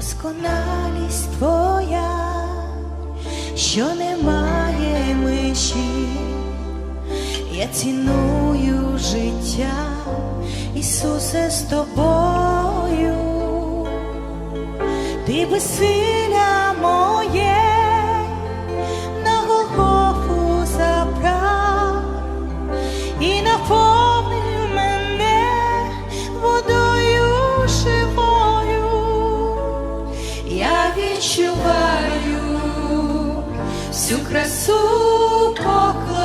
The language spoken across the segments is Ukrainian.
досконалість твоя, що немає межі, я ціную життя, Ісусе, з тобою, ти безсилля моє, на Голгофу забрав. І відчуваю всю красу поклоніння,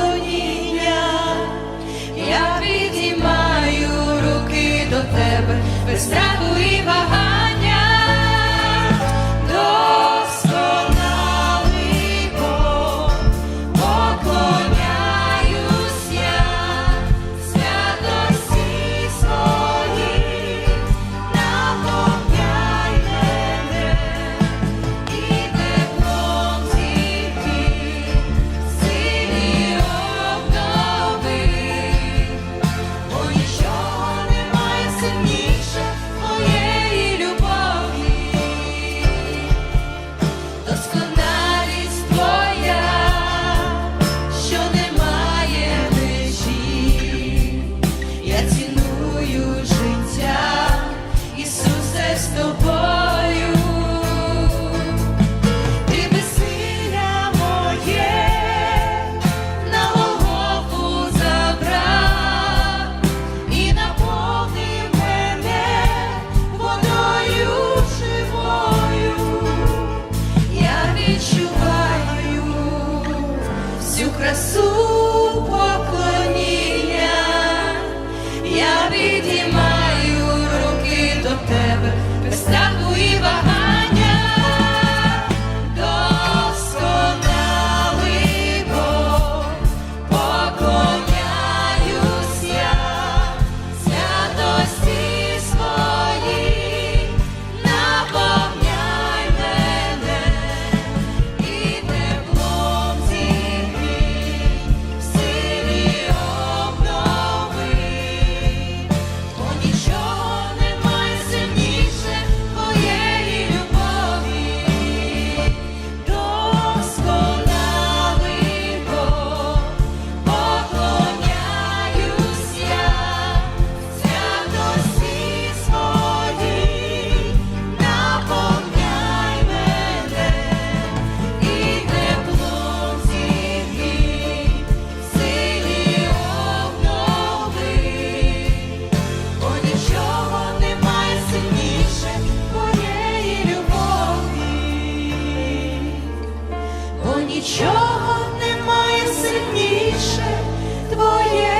всю красу поклав. нічого немає сильніше твоє.